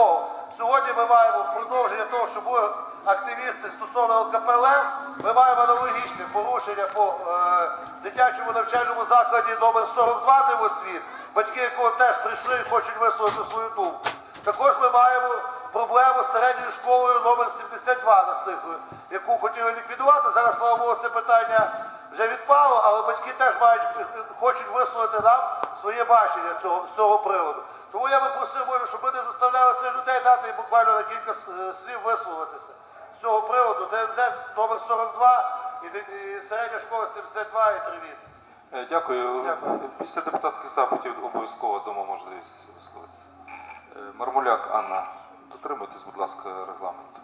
того, сьогодні ми маємо продовження того, що були активісти стосовно ЛКПЛ, ми маємо аналогічне порушення по е, дитячому навчальному закладі номер 42 Дивосвіт, батьки якого теж прийшли і хочуть висловити свою думку. Також ми маємо проблему з середньою школою номер 72 на Сихові, яку хотіли ліквідувати. Зараз, слава Богу, це питання вже відпало, але батьки теж мають, хочуть висловити нам своє бачення цього, з цього приводу. Тому я би просив, може, щоб ми не заставляли цих людей дати буквально на кілька слів висловитися з цього приводу. ДНЗ номер 42 і, середня школа 72 і Тривіт. Е, Дякую. Дякую. Після депутатських запитів обов'язково дамо можливість висловитися. Е, Мармуляк Анна, дотримуйтесь, будь ласка, регламенту.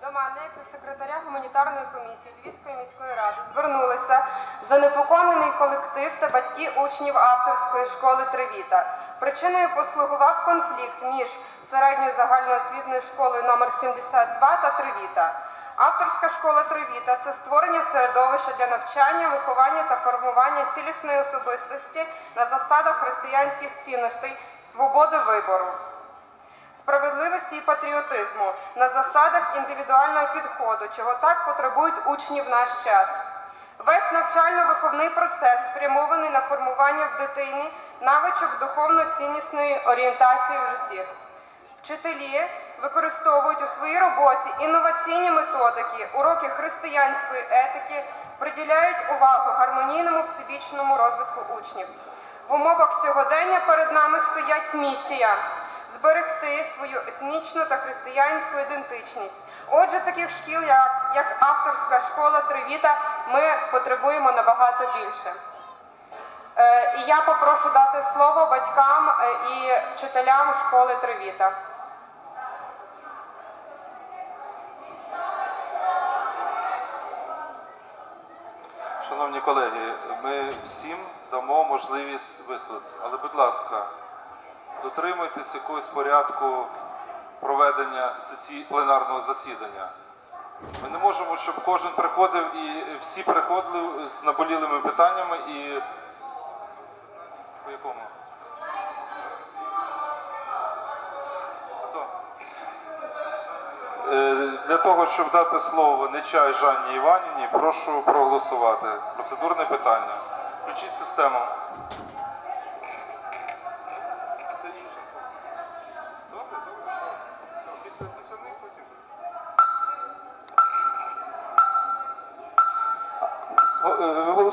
До мене, до до секретаря гуманітарної комісії Львівської міської ради, звернулися занепокоєний колектив та батьки учнів авторської школи Тревіта. Причиною послугував конфлікт між середньою загальноосвітньою школою номер 72 та Тревіта. Авторська школа Тревіта це створення середовища для навчання, виховання та формування цілісної особистості на засадах християнських цінностей, свободи вибору справедливості і патріотизму на засадах індивідуального підходу, чого так потребують учні в наш час. Весь навчально-виховний процес спрямований на формування в дитині навичок духовно-ціннісної орієнтації в житті. Вчителі використовують у своїй роботі інноваційні методики, уроки християнської етики, приділяють увагу гармонійному всебічному розвитку учнів. В умовах сьогодення перед нами стоять місія зберегти свою етнічну та християнську ідентичність. Отже, таких шкіл, як, як авторська школа Тривіта, ми потребуємо набагато більше. Е, і я попрошу дати слово батькам е, і вчителям школи Тривіта. Шановні колеги, ми всім дамо можливість висловитися. Але, будь ласка, дотримуйтесь якогось порядку проведення сесії, пленарного засідання. Ми не можемо, щоб кожен приходив і всі приходили з наболілими питаннями і. По якому? Е, Для того, щоб дати слово Нечай Жанні Іванівні, прошу проголосувати. Процедурне питання. Включіть систему.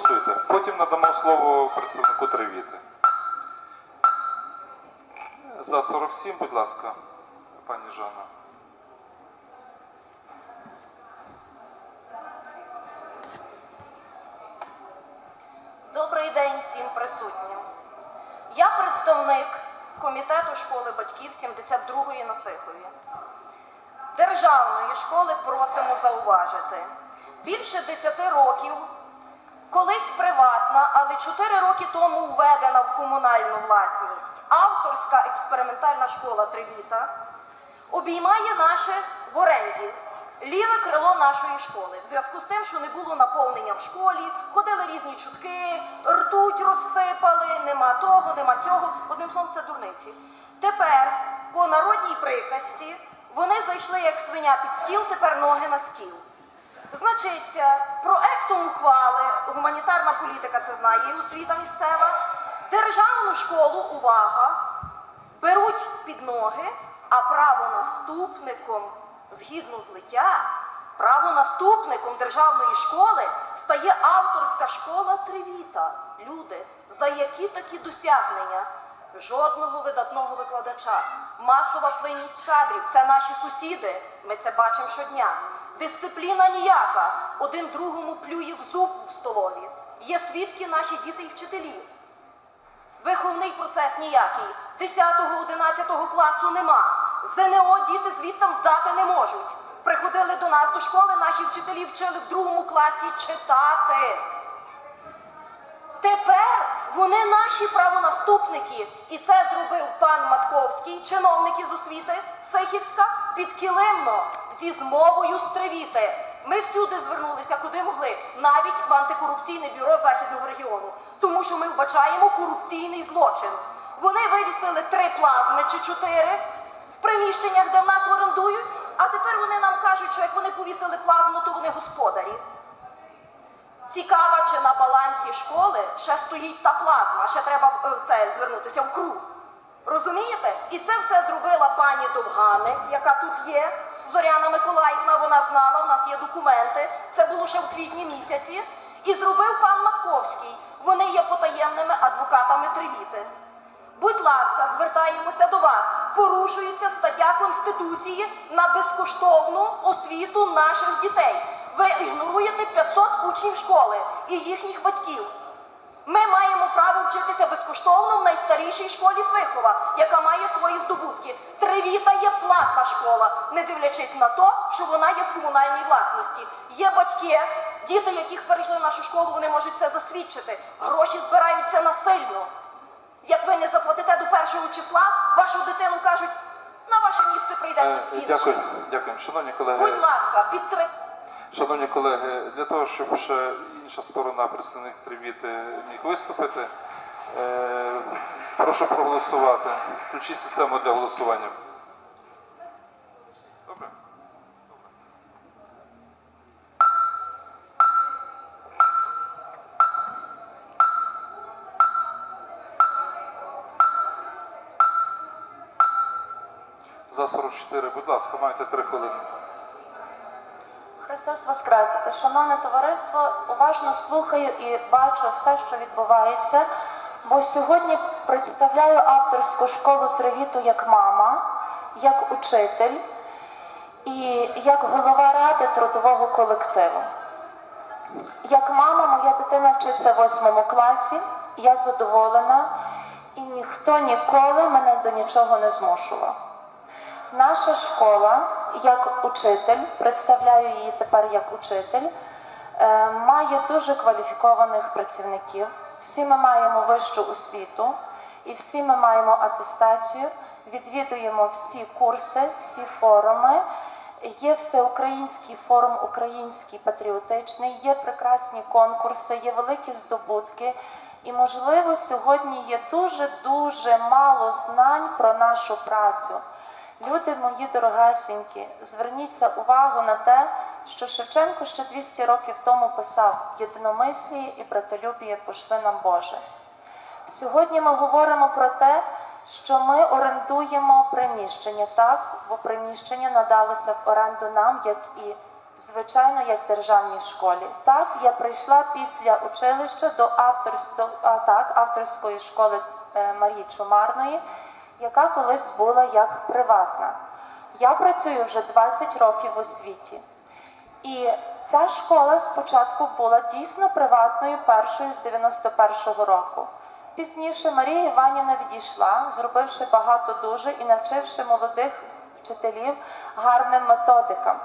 Голосуйте. Потім надамо слово представнику Тривіти. За 47, будь ласка, пані Жанна. Добрий день всім присутнім. Я представник комітету школи батьків 72-ї Насихові. Державної школи просимо зауважити. Більше 10 років, колись приватна, але 4 роки тому введена в комунальну власність авторська експериментальна школа Тривіта обіймає наше в оренді ліве крило нашої школи. В зв'язку з тим, що не було наповнення в школі, ходили різні чутки, ртуть розсипали, нема того, нема цього. Одним словом, це дурниці. Тепер, по народній приказці, вони зайшли як свиня під стіл, тепер ноги на стіл. Значиться, проектом ухвали, гуманітарна політика це знає, і освіта місцева, державну школу, увага, беруть під ноги, а правонаступником, згідно злиття, правонаступником державної школи стає авторська школа Тривіта. Люди, за які такі досягнення? Жодного видатного викладача, масова плинність кадрів це наші сусіди. Ми це бачимо щодня. Дисципліна ніяка, один другому плює в зуб в столові. Є свідки наші діти і вчителі. Виховний процес ніякий. 10-11 класу нема. ЗНО діти звідтам здати не можуть. Приходили до нас до школи, наші вчителі вчили в другому класі читати. Тепер Вони наші правонаступники. І це зробив пан Матковський, чиновник із освіти Сихівська, підкилимно зі змовою стривіти. Ми всюди звернулися, куди могли, навіть в антикорупційне бюро Західного регіону, тому що ми вбачаємо корупційний злочин. Вони вивісили три плазми чи чотири в приміщеннях, де в нас орендують, а тепер вони нам кажуть, що як вони повісили плазму, то вони господарі. Цікаво, чи на балансі школи ще стоїть та плазма, ще треба в в це звернутися в круг. Розумієте? І це все зробила пані Довганик, яка тут є. Зоряна Миколаївна, вона знала, в нас є документи. Це було ще в квітні місяці. І зробив пан Матковський. Вони є потаємними адвокатами Тривіти. Будь ласка, звертаємося до вас. Порушується стаття Конституції на безкоштовну освіту наших дітей. Ви ігноруєте 500 учнів школи і їхніх батьків. Ми маємо право вчитися безкоштовно в найстарішій школі Сихова, яка має свої здобутки. Тривіта є платна школа, не дивлячись на те, що вона є в комунальній власності. Є батьки, діти, яких перейшли в нашу школу, вони можуть це засвідчити. Гроші збираються насильно. Як ви не заплатите до першого числа, вашу дитину кажуть, на ваше місце прийде Е, хтось інший. Дякую, дякую. Шановні колеги, Будь ласка, підтримайте. шановні колеги, для того, щоб ще інша сторона, представник Тривіти, міг виступити, прошу проголосувати. Включіть систему для голосування. Добре. За 44, будь ласка, маєте 3 хвилини. Христос Воскрес! Шановне товариство, уважно слухаю і бачу все, що відбувається, бо сьогодні представляю авторську школу Тривіту як мама, як учитель і як голова ради трудового колективу. Як мама, моя дитина вчиться в восьмому класі, я задоволена, і ніхто ніколи мене до нічого не змушував. Наша школа, як учитель, представляю її тепер як учитель, е, має дуже кваліфікованих працівників. Всі ми маємо вищу освіту і всі ми маємо атестацію, відвідуємо всі курси, всі форуми. Є всеукраїнський форум, український патріотичний, є прекрасні конкурси, є великі здобутки. І, можливо, сьогодні є дуже дуже мало знань про нашу працю. Люди мої дорогесенькі, зверніться увагу на те, що Шевченко ще 200 років тому писав єдиномисліє і братолюбіє пошли нам Боже. Сьогодні ми говоримо про те, що ми орендуємо приміщення так, бо приміщення надалося в оренду нам, як і звичайно, як державній школі. Так, я прийшла після училища до, авторсь... до а, так, авторської школи е, Марії Чумарної, яка колись була як приватна. Я працюю вже 20 років в освіті. І ця школа спочатку була дійсно приватною першою з 91-го року. Пізніше Марія Іванівна відійшла, зробивши багато дуже і навчивши молодих вчителів гарним методикам.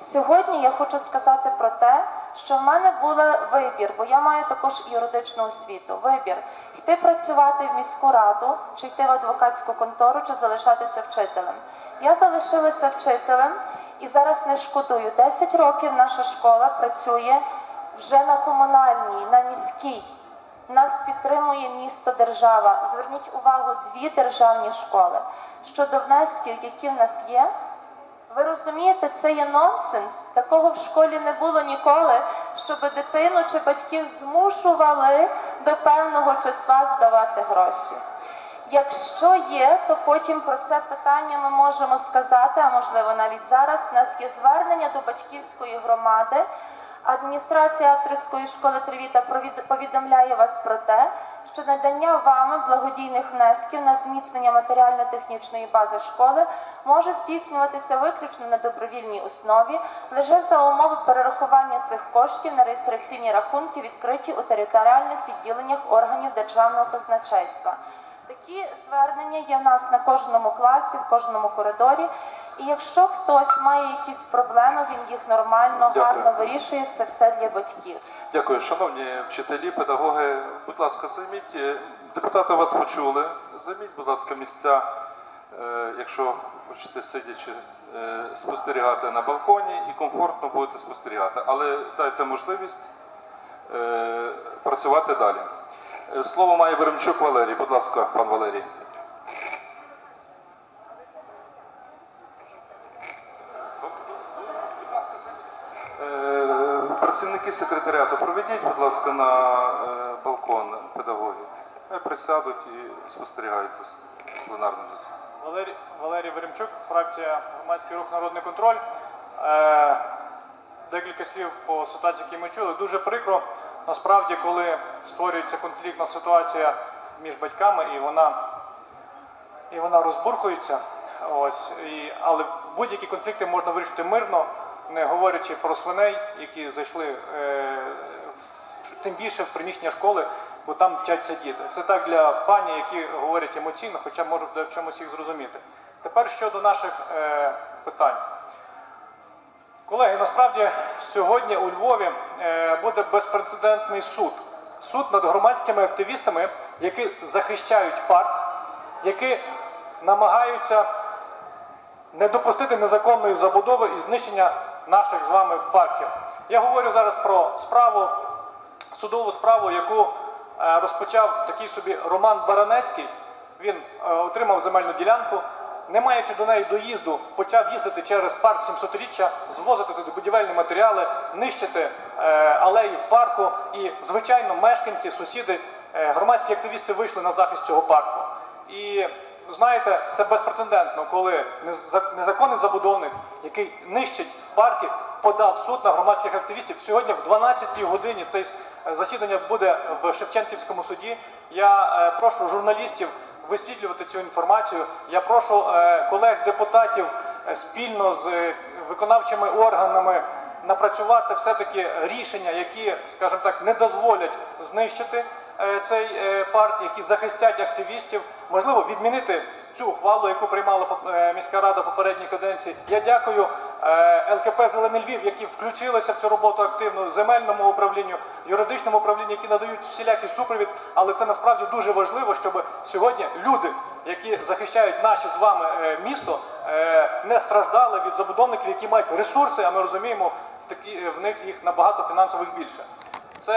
Сьогодні я хочу сказати про те, що в мене був вибір, бо я маю також юридичну освіту. Вибір йти працювати в міську раду, чи йти в адвокатську контору, чи залишатися вчителем. Я залишилася вчителем і зараз не шкодую. 10 років наша школа працює вже на комунальній, на міській. Нас підтримує місто держава. Зверніть увагу, дві державні школи. Щодо внесків, які в нас є, ви розумієте, це є нонсенс. Такого в школі не було ніколи, щоб дитину чи батьків змушували до певного числа здавати гроші. Якщо є, то потім про це питання ми можемо сказати, а можливо навіть зараз. У нас є звернення до батьківської громади. Адміністрація авторської школи Тривіта повідомляє вас про те, що надання вами благодійних внесків на зміцнення матеріально-технічної бази школи може здійснюватися виключно на добровільній основі, лише за умови перерахування цих коштів на реєстраційні рахунки, відкриті у територіальних відділеннях органів державного казначейства. Такі звернення є в нас на кожному класі, в кожному коридорі. І якщо хтось має якісь проблеми, він їх нормально, Дякую. гарно вирішує. Це все для батьків. Дякую, шановні вчителі, педагоги. Будь ласка, займіть е, депутати вас почули. Займіть, будь ласка, місця, е, якщо хочете сидячи е, спостерігати на балконі і комфортно будете спостерігати. Але дайте можливість працювати далі. Е, Слово має Беремчук Валерій. Будь ласка, пан Валерій. Е, Працівники секретаріату, проведіть, будь ласка, на е, балкон педагогів. Присядуть і спостерігають за пленарним засіданням. Валерій, Валерій Веремчук, фракція Громадський рух Народний контроль. Е, декілька слів по ситуації, які ми чули. Дуже прикро, насправді, коли створюється конфліктна ситуація між батьками, і вона, і вона розбурхується. Ось, і, але будь-які конфлікти можна вирішити мирно, не говорячи про свиней, які зайшли е, тим більше в приміщення школи, бо там вчаться діти. Це так для пані, які говорять емоційно, хоча можуть в чомусь їх зрозуміти. Тепер щодо наших е, питань. Колеги, насправді сьогодні у Львові е, буде безпрецедентний суд. Суд над громадськими активістами, які захищають парк, які намагаються не допустити незаконної забудови і знищення наших з вами парків. Я говорю зараз про справу, судову справу, яку е, розпочав такий собі Роман Баранецький. Він е, отримав земельну ділянку, не маючи до неї доїзду, почав їздити через парк 700-річчя, звозити туди будівельні матеріали, нищити е, алеї в парку. І, звичайно, мешканці, сусіди, е, громадські активісти вийшли на захист цього парку. І знаєте, це безпрецедентно, коли неза- незаконний забудовник, який нищить парки, подав суд на громадських активістів. Сьогодні в 12-й годині це засідання буде в Шевченківському суді. Я е, прошу журналістів висвітлювати цю інформацію. Я прошу е, колег-депутатів е, спільно з е, виконавчими органами напрацювати все-таки рішення, які, скажімо так, не дозволять знищити цей е, парк, які захистять активістів, можливо, відмінити цю ухвалу, яку приймала е, міська рада попередній каденції. Я дякую е, ЛКП Зелений Львів, які включилися в цю роботу активно, земельному управлінню, юридичному управлінню, які надають всілякий супровід. Але це насправді дуже важливо, щоб сьогодні люди, які захищають наше з вами е, місто, е, не страждали від забудовників, які мають ресурси, а ми розуміємо, такі в них їх набагато фінансових більше.